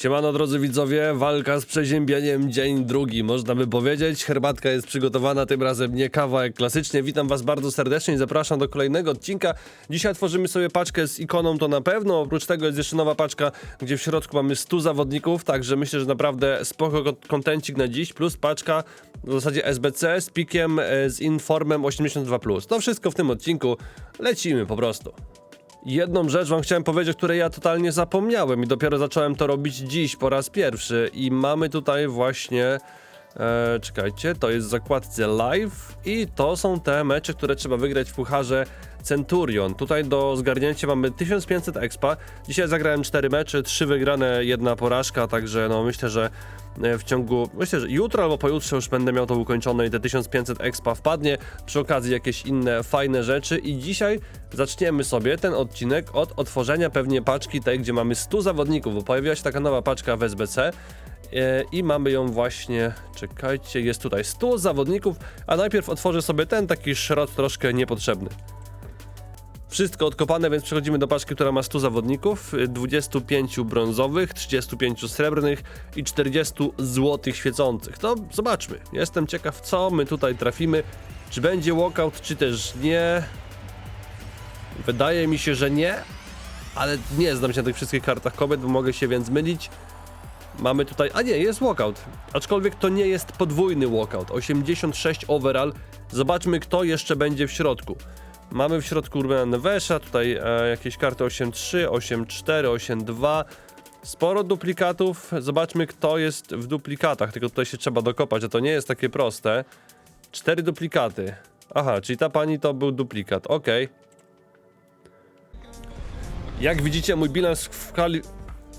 Siemano drodzy widzowie, walka z przeziębieniem, dzień drugi, można by powiedzieć. Herbatka jest przygotowana, tym razem nie kawa jak klasycznie. Witam was bardzo serdecznie i zapraszam do kolejnego odcinka. Dzisiaj tworzymy sobie paczkę z ikoną, to na pewno. Oprócz tego jest jeszcze nowa paczka, gdzie w środku mamy 100 zawodników, także myślę, że naprawdę spoko ko- kontencik na dziś, plus paczka w zasadzie SBC z pikiem, e, z Informem 82+. To wszystko w tym odcinku, lecimy po prostu. Jedną rzecz wam chciałem powiedzieć, o której ja totalnie zapomniałem i dopiero zacząłem to robić dziś po raz pierwszy. I mamy tutaj właśnie e, czekajcie, to jest w zakładce live i to są te mecze, które trzeba wygrać w pucharze Centurion. Tutaj do zgarnięcia mamy 1500 expa. Dzisiaj zagrałem 4 mecze, 3 wygrane, jedna porażka, także no myślę, że e, w ciągu, myślę, że jutro albo pojutrze już będę miał to ukończone i te 1500 expa wpadnie. Przy okazji jakieś inne fajne rzeczy i dzisiaj zaczniemy sobie ten odcinek od otworzenia pewnie paczki tej, gdzie mamy 100 zawodników, bo pojawiła się taka nowa paczka w SBC. E, I mamy ją właśnie, czekajcie, jest tutaj 100 zawodników, a najpierw otworzę sobie ten taki szrot troszkę niepotrzebny. Wszystko odkopane, więc przechodzimy do paczki, która ma 100 zawodników, y, 25 brązowych, 35 srebrnych i 40 złotych świecących. To zobaczmy. Jestem ciekaw, co my tutaj trafimy. Czy będzie walkout, czy też nie. Wydaje mi się, że nie, ale nie znam się na tych wszystkich kartach kobiet, mogę się więc mylić. Mamy tutaj, a nie, jest walkout. Aczkolwiek to nie jest podwójny walkout. 86 overall. Zobaczmy, kto jeszcze będzie w środku. Mamy w środku Rubena Nevesza, tutaj e, jakieś karty 8-3, 8-4, 8-2. Sporo duplikatów. Zobaczmy, kto jest w duplikatach. Tylko tutaj się trzeba dokopać, a to nie jest takie proste. Cztery duplikaty. Aha, czyli ta pani to był duplikat. Okej. Jak widzicie, mój bilans w.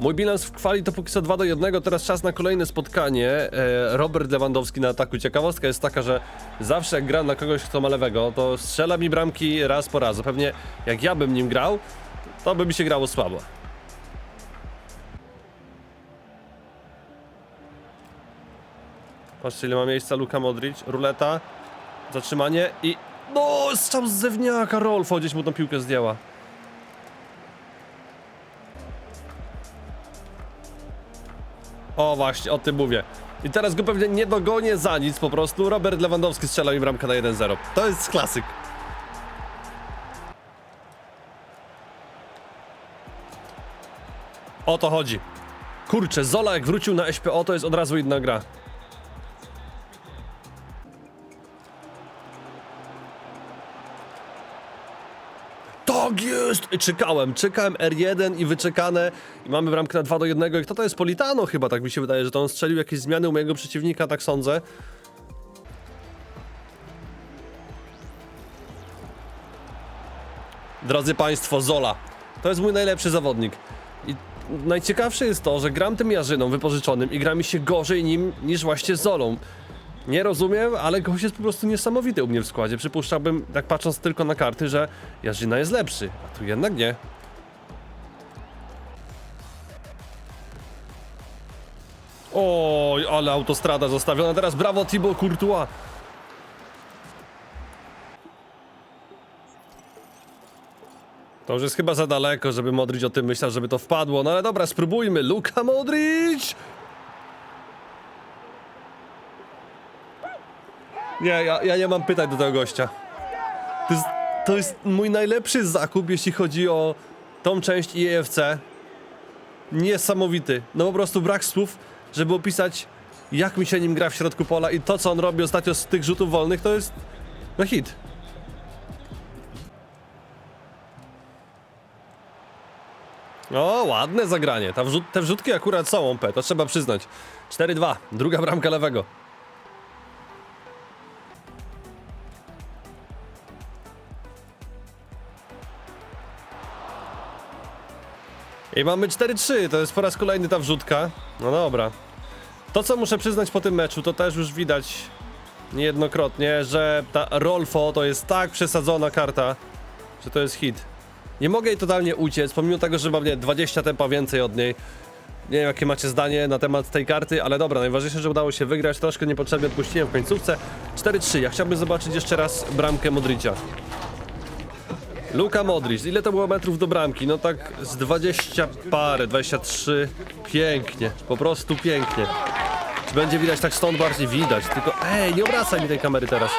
Mój bilans w kwali to póki co 2 do 1. Teraz czas na kolejne spotkanie. E, Robert Lewandowski na ataku. Ciekawostka jest taka, że zawsze jak gram na kogoś, kto ma lewego, to strzela mi bramki raz po raz. Pewnie jak ja bym nim grał, to by mi się grało słabo. Patrzcie ile ma miejsca Luka Modric, ruleta, zatrzymanie i... No, strzał z zewniaka, Rolfo gdzieś mu tą piłkę zdjęła. O właśnie, o tym mówię. I teraz go pewnie nie dogonię za nic po prostu. Robert Lewandowski strzela mi bramkę na 1-0. To jest klasyk. O to chodzi. Kurczę, Zola jak wrócił na SPO to jest od razu inna gra. Tak jest! Czekałem, czekałem R1 i wyczekane i mamy bramkę na 2 do 1 i kto to jest Politano chyba, tak mi się wydaje, że to on strzelił jakieś zmiany u mojego przeciwnika, tak sądzę. Drodzy Państwo, Zola. To jest mój najlepszy zawodnik. I najciekawsze jest to, że gram tym Jarzyną wypożyczonym i gra mi się gorzej nim niż właśnie Zolą. Nie rozumiem, ale gość jest po prostu niesamowity u mnie w składzie. Przypuszczałbym, tak patrząc tylko na karty, że Jarzyna jest lepszy, a tu jednak nie. Oj, ale autostrada zostawiona. Teraz brawo Thibaut Courtois. To już jest chyba za daleko, żeby Modric o tym myślał, żeby to wpadło. No ale dobra, spróbujmy. Luka Modric! Nie, ja, ja nie mam pytań do tego gościa. To jest, to jest mój najlepszy zakup, jeśli chodzi o tą część IEFC. Niesamowity. No po prostu brak słów, żeby opisać, jak mi się nim gra w środku pola i to, co on robi ostatnio z tych rzutów wolnych, to jest no hit. O, ładne zagranie. Wrzut, te wrzutki akurat są OP, to trzeba przyznać. 4-2, druga bramka lewego. I mamy 4-3, to jest po raz kolejny ta wrzutka. No dobra. To co muszę przyznać po tym meczu, to też już widać niejednokrotnie, że ta Rolfo to jest tak przesadzona karta, że to jest hit. Nie mogę jej totalnie uciec, pomimo tego, że mam nie, 20 tempa więcej od niej. Nie wiem jakie macie zdanie na temat tej karty, ale dobra, najważniejsze, że udało się wygrać, troszkę niepotrzebnie odpuściłem w końcówce. 4-3, ja chciałbym zobaczyć jeszcze raz bramkę Modricia. Luka Modric, ile to było metrów do bramki? No tak z 20 parę, 23. Pięknie, po prostu pięknie. Czy będzie widać tak stąd bardziej widać? Tylko ej, nie obracaj mi tej kamery teraz.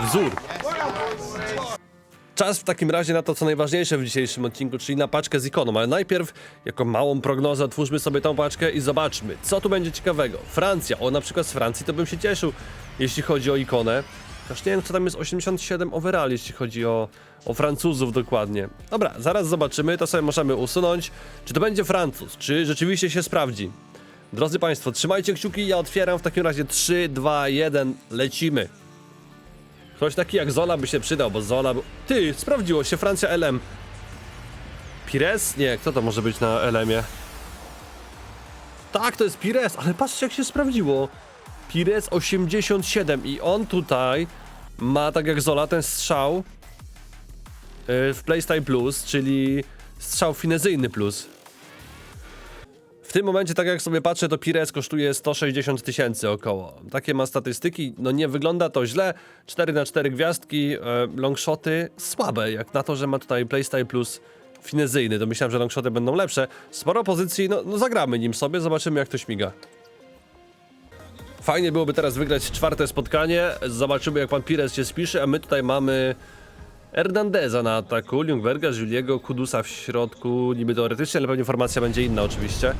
Wzór. Czas w takim razie na to, co najważniejsze w dzisiejszym odcinku, czyli na paczkę z ikoną. Ale najpierw, jako małą prognozę, otwórzmy sobie tą paczkę i zobaczmy, co tu będzie ciekawego. Francja, o na przykład z Francji to bym się cieszył, jeśli chodzi o ikonę. Aż nie wiem, co tam jest 87 overall, jeśli chodzi o, o Francuzów dokładnie. Dobra, zaraz zobaczymy, to sobie możemy usunąć. Czy to będzie Francuz, czy rzeczywiście się sprawdzi. Drodzy Państwo, trzymajcie kciuki, ja otwieram w takim razie 3, 2, 1, lecimy. Ktoś taki jak Zola by się przydał, bo Zola... Był... Ty, sprawdziło się, Francja LM. Pires? Nie, kto to może być na LM-ie? Tak, to jest Pires, ale patrzcie jak się sprawdziło. Pires 87 i on tutaj ma, tak jak Zola, ten strzał yy, w Playstyle Plus, czyli strzał finezyjny plus. W tym momencie, tak jak sobie patrzę, to Pires kosztuje 160 tysięcy około. Takie ma statystyki, no nie wygląda to źle. 4 na 4 gwiazdki, e, longshoty słabe, jak na to, że ma tutaj Playstyle Plus finezyjny. To myślałem, że longshoty będą lepsze. Sporo pozycji, no, no zagramy nim sobie, zobaczymy jak to śmiga. Fajnie byłoby teraz wygrać czwarte spotkanie, zobaczymy jak pan Pires się spisze, a my tutaj mamy Hernandeza na ataku, Ljungberga, Juliego, Kudusa w środku, niby teoretycznie, ale pewnie formacja będzie inna oczywiście.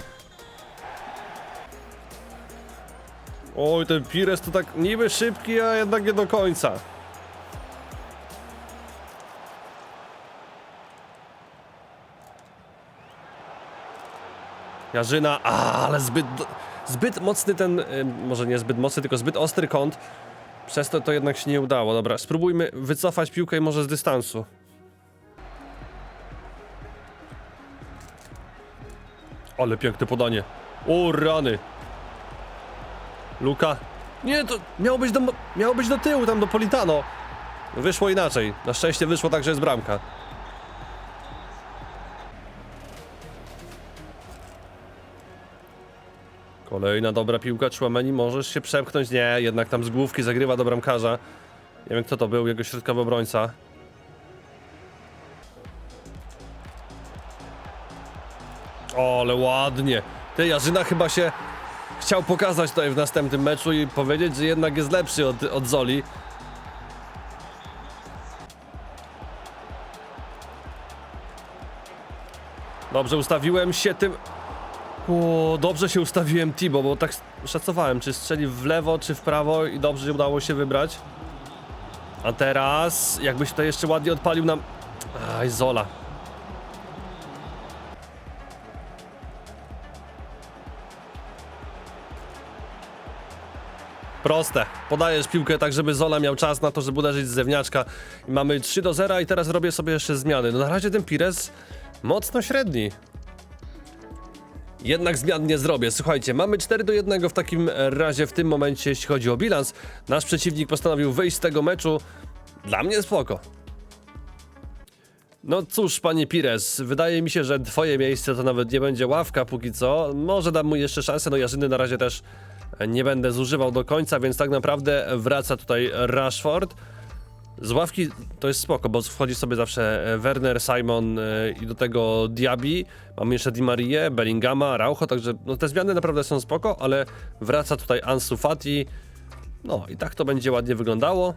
Oj, ten Pires to tak niby szybki, a jednak nie do końca. Jarzyna, a, ale zbyt, zbyt mocny ten, y, może nie zbyt mocny, tylko zbyt ostry kąt. Przez to to jednak się nie udało. Dobra, spróbujmy wycofać piłkę i może z dystansu. Ale piękne podanie. O rany. Luka. Nie, to miało być do, miało być do tyłu, tam do Politano. Wyszło inaczej. Na szczęście wyszło tak, że jest bramka. Kolejna dobra piłka, Chouameni, możesz się przepchnąć? Nie, jednak tam z główki zagrywa do bramkarza. Nie wiem kto to był, jego środkowy obrońca. O, ale ładnie. Ty, Jarzyna chyba się chciał pokazać tutaj w następnym meczu i powiedzieć, że jednak jest lepszy od, od Zoli. Dobrze, ustawiłem się tym... O, dobrze się ustawiłem Tibo, bo tak szacowałem, czy strzeli w lewo, czy w prawo i dobrze udało się wybrać. A teraz, jakbyś to jeszcze ładnie odpalił nam... Aj, Zola. Proste. Podajesz piłkę tak, żeby Zola miał czas na to, żeby uderzyć z zewnątrza. I mamy 3 do 0 i teraz robię sobie jeszcze zmiany. No na razie ten Pires mocno średni. Jednak zmian nie zrobię. Słuchajcie, mamy 4 do 1 w takim razie w tym momencie, jeśli chodzi o bilans. Nasz przeciwnik postanowił wyjść z tego meczu. Dla mnie spoko. No cóż, panie Pires, wydaje mi się, że twoje miejsce to nawet nie będzie ławka póki co. Może dam mu jeszcze szansę, no Jarzyny na razie też nie będę zużywał do końca, więc tak naprawdę wraca tutaj Rashford. Z ławki to jest spoko, bo wchodzi sobie zawsze Werner, Simon e, i do tego Diaby. Mamy jeszcze Di Marię, Bellingama, Raucho, także no, te zmiany naprawdę są spoko, ale wraca tutaj Ansu Fati. No i tak to będzie ładnie wyglądało.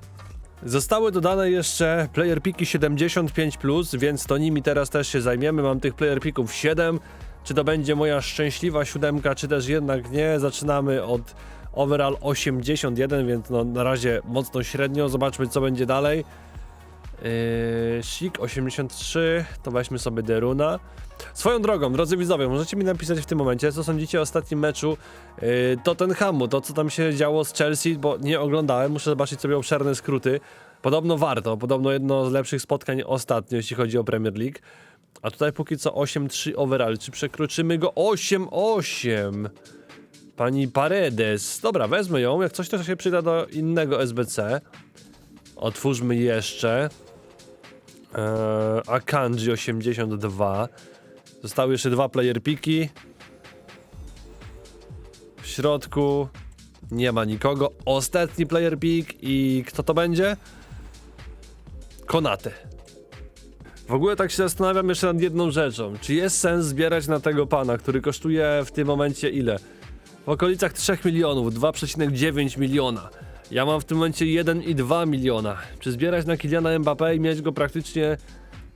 Zostały dodane jeszcze player piki 75+, więc to nimi teraz też się zajmiemy. Mam tych player pików 7. Czy to będzie moja szczęśliwa siódemka, czy też jednak nie? Zaczynamy od overall 81, więc no na razie mocno średnio. Zobaczmy co będzie dalej. Yy, Sik 83, to weźmy sobie Deruna. Swoją drogą, drodzy widzowie, możecie mi napisać w tym momencie, co sądzicie o ostatnim meczu yy, Tottenhamu, to co tam się działo z Chelsea, bo nie oglądałem, muszę zobaczyć sobie obszerne skróty. Podobno warto, podobno jedno z lepszych spotkań ostatnio, jeśli chodzi o Premier League. A tutaj póki co 8-3 overall, czy przekroczymy go 8-8? Pani Paredes. Dobra, wezmę ją, jak coś to się przyda do innego SBC. Otwórzmy jeszcze. Eee, Akanji 82. Zostały jeszcze dwa player piki. W środku nie ma nikogo. Ostatni player pick i kto to będzie? Konate. W ogóle tak się zastanawiam jeszcze nad jedną rzeczą. Czy jest sens zbierać na tego pana, który kosztuje w tym momencie ile? W okolicach 3 milionów, 2,9 miliona. Ja mam w tym momencie 1,2 miliona. Czy zbierać na Kyliana Mbappé i mieć go praktycznie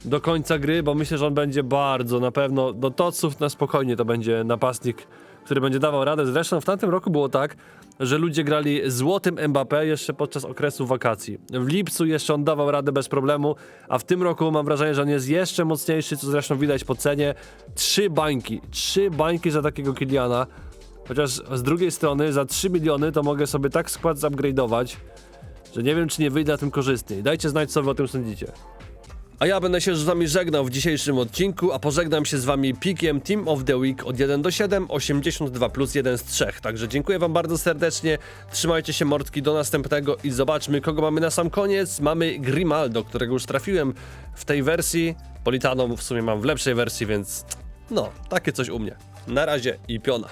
do końca gry, bo myślę, że on będzie bardzo na pewno do toców na spokojnie to będzie napastnik, który będzie dawał radę. Zresztą w tamtym roku było tak, że ludzie grali złotym Mbappé jeszcze podczas okresu wakacji. W lipcu jeszcze on dawał radę bez problemu, a w tym roku mam wrażenie, że on jest jeszcze mocniejszy, co zresztą widać po cenie. Trzy bańki, trzy bańki za takiego Kiliana. Chociaż z drugiej strony za 3 miliony to mogę sobie tak skład zupgrade'ować, że nie wiem czy nie wyjdę na tym korzystniej. Dajcie znać co wy o tym sądzicie. A ja będę się z wami żegnał w dzisiejszym odcinku, a pożegnam się z wami pikiem Team of the Week od 1 do 7, 82 plus 1 z 3. Także dziękuję wam bardzo serdecznie, trzymajcie się mordki, do następnego i zobaczmy kogo mamy na sam koniec. Mamy Grimaldo, którego już trafiłem w tej wersji, Politano w sumie mam w lepszej wersji, więc no, takie coś u mnie. Na razie i piona.